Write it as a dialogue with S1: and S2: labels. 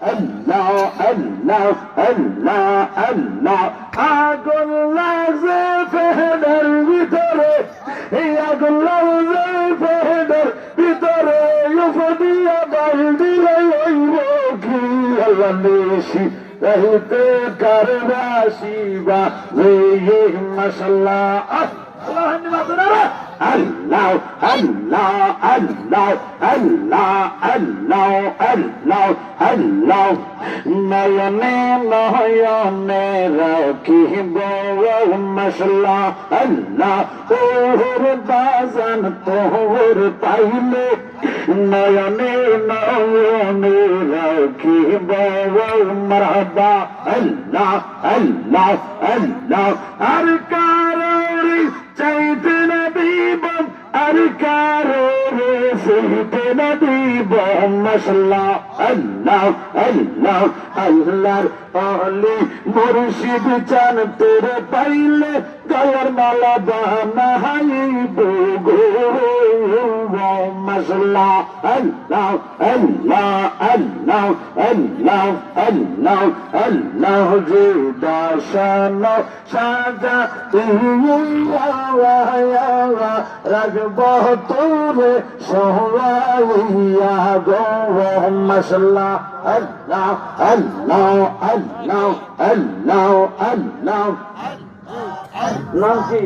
S1: আল্লাহ আল্লাহ আল্লাহ আল্লাহ। আগুন লাগছে ফেহেদের ভিতরে। এই আগুন লাগছে ফেহেদের ভিতরে। ইউফদিয়া বাল দিলে হইব আল্লাহ আল্লাহ আল্লাহ আল্লাহ আল্লাহ আল্লাহ আল্লাহ। নয়নে নয়নে রাখিব মশলা। আল্লাহ তোর বাজান তোর পাইলে। নয়নে নয়নে রাখিব মারহাবা। আল্লাহ আল্লাহ আল্লাহ। আর কারি আর কারও রে সইতে না দিব মশলা আল্লাহ আল্লাহ আল্লাহর অলি মুর্শিদ চান তোর পাইলে গলার মালা বানাইব গো মশলা আল্লাহ আল্লাহ আল্লাহ আল্লাহ আল্লাহ আল্লাহ যে দাসান সাজা রাগব তোরে সোহাইয়া গো মশলা আল্লাহ আল্লাহ আল্লাহ আল্লাহ আল্লাহ নাম কি